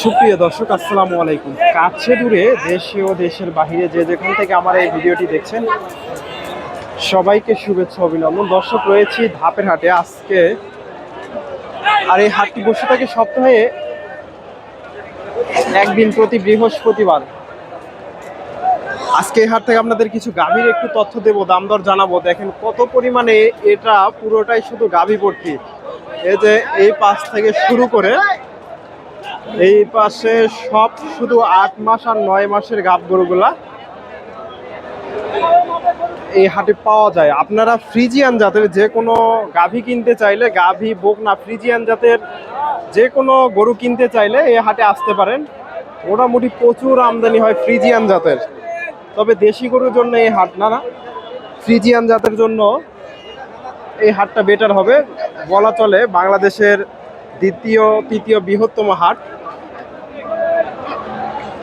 সুপ্রিয় দর্শক, আসসালামু আলাইকুম। কাছে দূরে ও দেশের বাহিরে যে যেখান থেকে আমার এই ভিডিওটি দেখছেন, সবাইকে শুভেচ্ছা, অভিনন্দন। দর্শক, রয়েছি ধাপের হাটে। আজকে আর এই হাটটি বসে থাকে সপ্তাহে একদিন প্রতি বৃহস্পতিবার। আজকে এই হাট থেকে আপনাদের কিছু গাভীর একটু তথ্য দেবো, দাম দর জানাব। দেখেন কত পরিমাণে এটা পুরোটাই শুধু গাভী ভর্তি। এই যে এই পাশ থেকে শুরু করে, এই পাশে সব শুধু আট মাস আর নয় মাসের গাভ গরুগুলা এই হাটে পাওয়া যায়। আপনারা ফ্রিজিয়ান জাতের যে কোনো গাভী কিনতে চাইলে, গাভী, বকনা, ফ্রিজিয়ান জাতের যে কোনো গরু কিনতে চাইলে এই হাটে আসতে পারেন। মোটামুটি প্রচুর আমদানি হয় ফ্রিজিয়ান জাতের। তবে দেশি গরুর জন্য এই হাট না না। ফ্রিজিয়ান জাতের জন্য এই হাটটা বেটার হবে। বলা চলে বাংলাদেশের দ্বিতীয়, তৃতীয় বৃহত্তম হাট।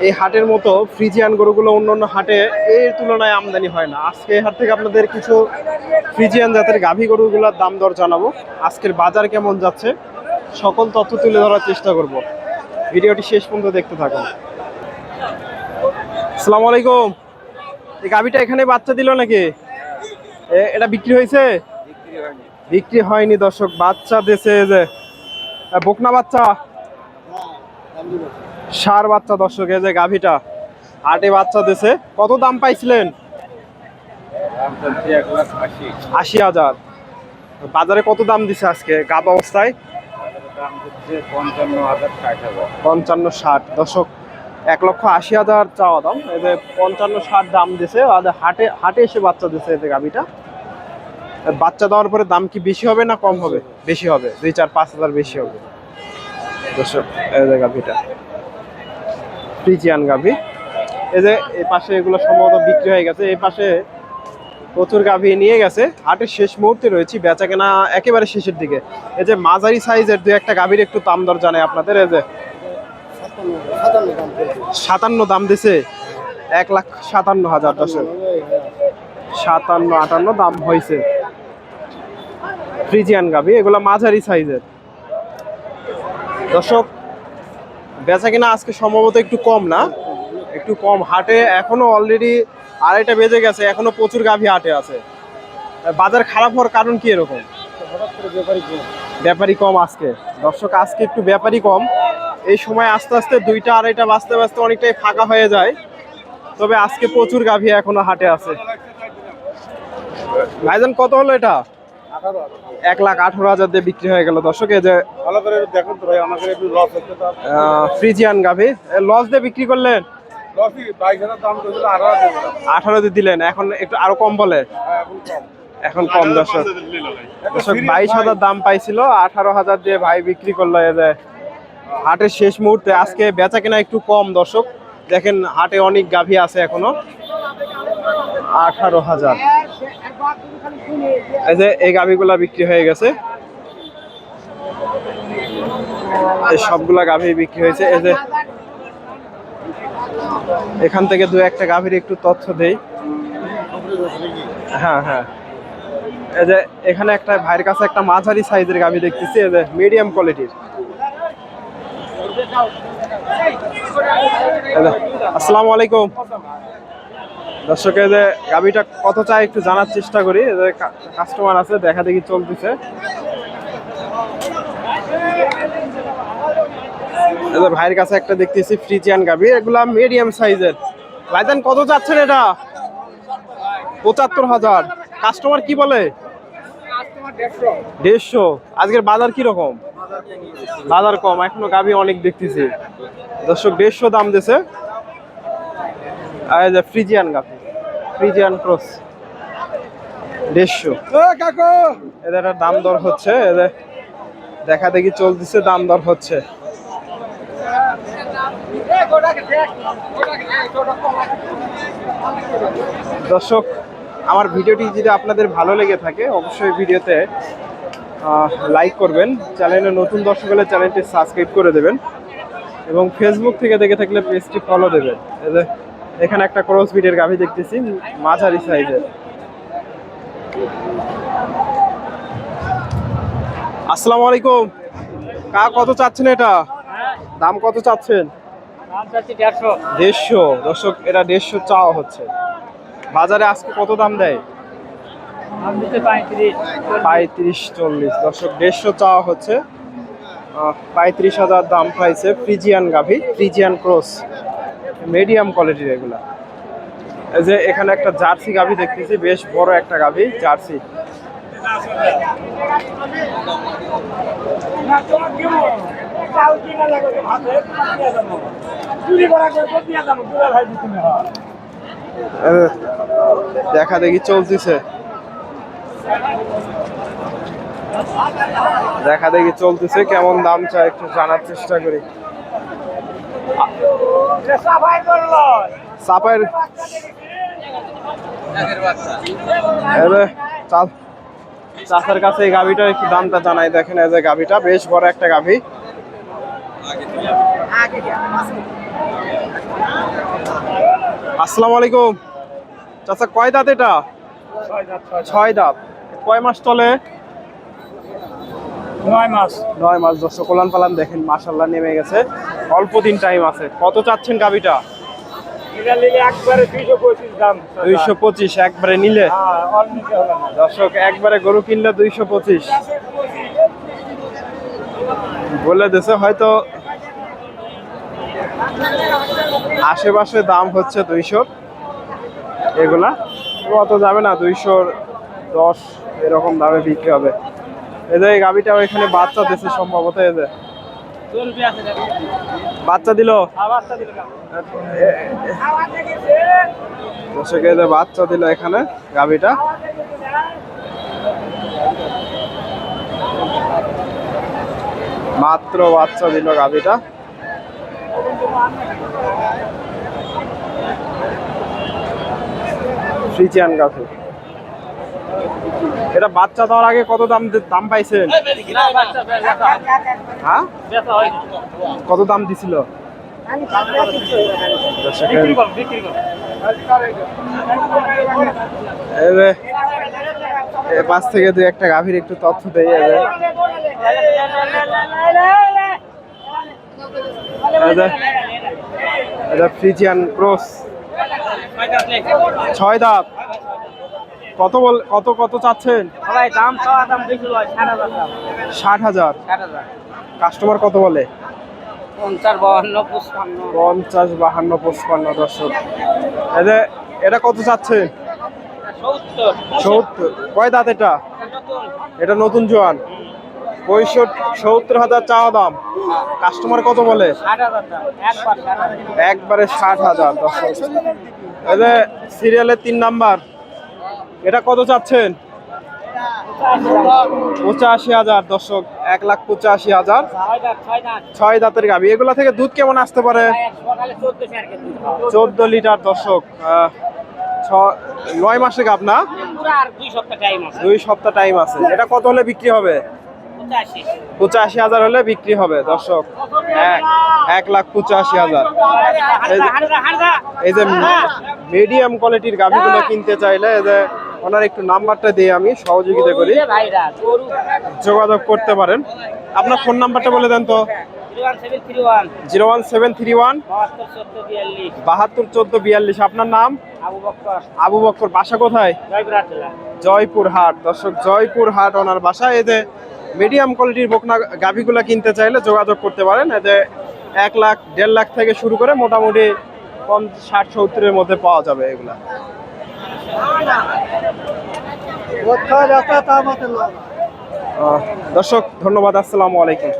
এই হাটের মতো ফ্রিজিয়ান গরুগুলো অন্য অন্য হাটে এর তুলনায় আমদানি হয় না। আজকে এই হাট থেকে আপনাদের কিছু ফ্রিজিয়ান জাতের গাভী গরুগুলোর দাম দর জানাব। আজকের বাজার কেমন যাচ্ছে, সকল তথ্য তুলে ধরার চেষ্টা করব। ভিডিওটি শেষ পর্যন্ত দেখতে থাকুন। আসসালামু আলাইকুম। এই গাভীটা এখানে বাচ্চা দিল নাকি? এটা বিক্রি হয়েছে? বিক্রি হয়নি। দর্শক বাচ্চা দেশে যে। বকনা বাচ্চা? সার বাচ্চা দর্শক এই যে গাভীটা। আটে বাচ্চা দেশে কত দাম পাইছিলেন? আশি হাজার। বাজারে কত দাম দিছে আজকে গাব অবস্থায়? পঞ্চান্ন ষাট। দর্শক এক লক্ষ আশি হাজার চাওয়া দাম। যে পঞ্চান্ন ষাট দাম দিছে, আর হাটে হাটে এসে বাচ্চা দিছে যে গাভীটা। বাচ্চা দেওয়ার পরে দাম কি বেশি হবে না কম হবে? বেশি হবে, দুই চার পাঁচ হাজার বেশি হবে। গাভীটা। ফ্রিজিয়ান গাভী। এই যে এই পাশে এগুলো সম্ভবত বিক্রি হয়ে গেছে। এই পাশে প্রচুর গাভী নিয়ে গেছে। হাটের শেষ মুহূর্তে রয়েছি বেচা কেনা একেবারে শেষের দিকে। এই যে মাঝারি সাইজের দু একটা গাভীর একটু দাম দর জানাই আপনাদের। এই যে সাতান্ন দাম দিছে? এক লাখ সাতান্ন হাজার দশের সাতান্ন আটান্ন দাম হয়েছে ফ্রিজিয়ান গাভী এগুলো মাঝারি সাইজের। দর্শক বেচা কিনা আজকে সম্ভবত একটু কম না? একটু কম হাটে। এখনও অলরেডি আড়াইটা বেজে গেছে এখনও প্রচুর গাভী হাটে আছে। বাজার খারাপ হওয়ার কারণ কি এরকম? ব্যাপারই কম। আজকে। দর্শক আজকে একটু ব্যাপারই কম। এই সময় আস্তে আস্তে দুইটা আড়াইটা বাঁচতে বাঁচতে অনেকটাই ফাঁকা হয়ে যায়। তবে আজকে প্রচুর গাভী এখনও হাটে আছে। ভাইজান কত হলো এটা? এক লাখ আঠারো হাজার দিয়ে বিক্রি হয়ে গেল। দর্শক এই যে ভালো করে দেখুন তো ভাই আমাকে একটু লস হচ্ছে তো। আহ, ফ্রিজিয়ান গাভী লস দিয়ে বিক্রি করলেন? আঠারো। দিয়ে দিলেন। এখন একটু আরও কম বলে? হ্যাঁ, এখন কম। এখন কম দর্শক। দর্শক বাইশ হাজার দাম পাইছিল আঠারো হাজার দিয়ে ভাই বিক্রি করল এই যে। হাটের শেষ মুহূর্তে আজকে বেচা কেনা একটু কম, দর্শক। দেখেন হাটে অনেক গাভী আছে এখনও। আঠারো হাজার। এই যে এই গাভীগুলা বিক্রি হয়ে গেছে। এই সবগুলা গাভী বিক্রি হয়েছে। এই যে এখান থেকে দু একটা গাভীর একটু তথ্য দেই। হ্যাঁ হ্যাঁ। এই যে এখানে একটা ভাইয়ের কাছে একটা মাঝারি সাইজের গাভী দেখতেছি। এই যে মিডিয়াম কোয়ালিটির আসসালামু আলাইকুম। দর্শক যে গাভীটা কত চাই একটু জানার চেষ্টা করি যে কাস্টমার আছে দেখা দেখি চলতেছে। ভাইয়ের কাছে একটা দেখতেছি ফ্রিজিয়ান গাভী এগুলা মিডিয়াম সাইজের ভাইজান কত চাচ্ছেন এটা? পঁচাত্তর হাজার। কাস্টমার কি বলে? দেড়শো। আজকের বাজার কি রকম বাজার কম এখনও গাভী অনেক দেখতেছি। দর্শক দেড়শো দাম দিছে আর যে ফ্রিজিয়ান গাভী ফ্রিজিয়ান ক্রস দেড়শো। এদের দাম দর হচ্ছে এদের দেখা দেখি চলতেছে দাম দর হচ্ছে। দর্শক আমার ভিডিওটি যদি আপনাদের ভালো লেগে থাকে অবশ্যই ভিডিওতে লাইক করবেন। চ্যানেলে নতুন দর্শক হলে চ্যানেলটি সাবস্ক্রাইব করে দেবেন। এবং ফেসবুক থেকে দেখে থাকলে পেজটি ফলো দেবেন। এখানে একটা ক্রস বিটের গাভি দেখতেছি, মাঝারি সাইজের আসসালামু আলাইকুম। কা কত চাচ্ছেন এটা? দাম কত চাচ্ছেন? দেড়শো। দর্শক, এটা দেড়শো চাওয়া হচ্ছে। বাজারে আজকে কত দাম দেয়? পঁয়ত্রিশ চল্লিশ। দর্শক দেড়শো চাওয়া হচ্ছে। পঁয়ত্রিশ হাজার দাম পাইছে ফ্রিজিয়ান গাভি ফ্রিজিয়ান ক্রস। মিডিয়াম কোয়ালিটির এগুলা। এই যে এখানে একটা জার্সি গাভি দেখতেছি বেশ বড় একটা গাভি জার্সি। দেখা দেখি চলতেছে। দেখা দেখি চলতেছে, কেমন দাম চায় একটু জানার চেষ্টা করি। চাচার কাছে এই গাভিটার একটু দামটা জানাই, দেখেন এই যে গাভিটা, বেশ বড় একটা গাভি। আসসালামু আলাইকুম। চাচা, কয় দাঁত এটা? ছয় দাঁত। কয় মাস চলে? নয় মাস। নয় মাস দশ কোলান পালান দেখেন মাসাল্লাহ নেমে গেছে। অল্প দিন টাইম আছে। কত চাচ্ছেন একবারে দুইশো পঁচিশ একবারে নিলে? হ্যাঁ দর্শক একবারে গরু কিনলে দুইশো পঁচিশ। বলে দিছে হয়তো আশেপাশে দাম হচ্ছে দুইশো। এগুলা? অত যাবে না দুইশো দশ এরকম দামে বিক্রি হবে। এই যে এই গাভিটা ওইখানে বাচ্চা দিছে সম্ভবত যে। বাচ্চা দিল? দর্শক এই বাচ্চা দিল এখানে গাভিটা। মাত্র বাচ্চা দিল গাভিটা। ফ্রিজিয়ান গাভি। এটা বাচ্চা দেওয়ার আগে কত দাম দাম পাইছেন? হ্যাঁ? কত দাম দিছিল? পাশ থেকে দুই একটা গাভীর একটু তথ্য দেই এই যে, এই যে, এটা ফ্রিজিয়ান ক্রস। ছয় দাঁত। কত বল কত কত চাচ্ছেন? সবাই দাম বেশি হয় ষাট হাজার ষাট কাস্টমার কত বলে? পঞ্চাশ বাহান্ন পঁচপান্ন। পঞ্চাশ বাহান্ন পঁচপান্ন দর্শক। এটা কত চাচ্ছেন? সত্তর। কয় দাঁত এটা? এটা নতুন। জোয়ান। পঁয়ষট্টি সত্তর হাজার চাওয়া দাম। কাস্টমার কত বলে? একবার ষাট হাজার। দর্শক। এই সিরিয়ালের তিন নাম্বার। এটা কত চাচ্ছেন? পঁচাশি হাজার, দর্শক, এক লাখ পঁচাশি হাজার। ছয় দাঁত ছয় দাঁত দাঁতের গাভি। এগুলা থেকে দুধ কেমন আসতে পারে? চোদ্দ লিটার, দর্শক নয় মাসে গাভ না? দুই সপ্তাহ টাইম আছে। এটা কত হলে বিক্রি হবে? পঁচাশি হাজার হলে বিক্রি হবে, দর্শক। এক লাখ পঁচাশি হাজার। এই যে মিডিয়াম কোয়ালিটির গাভিগুলো কিনতে চাইলে এই যে ওনার একটু নাম্বারটা দিয়ে আমি সহযোগিতা করি। যোগাযোগ করতে পারেন। আপনার ফোন নাম্বারটা বলে দেন তো। Zero one seven three one. বাহাত্তর চোদ্দ বিয়াল্লিশ। আপনার নাম? আবু বক্কর। বাসা কোথায়? জয়পুর হাট দর্শক জয়পুর হাট ওনার বাসা যে মিডিয়াম কোয়ালিটির বকনা গাভিগুলা কিনতে চাইলে যোগাযোগ করতে পারেন। এতে এক লাখ দেড় লাখ থেকে শুরু করে মোটামুটি পঞ্চাশ ষাট সত্তরের মধ্যে পাওয়া যাবে এগুলা। দর্শক ধন্যবাদ আসসালামু আলাইকুম।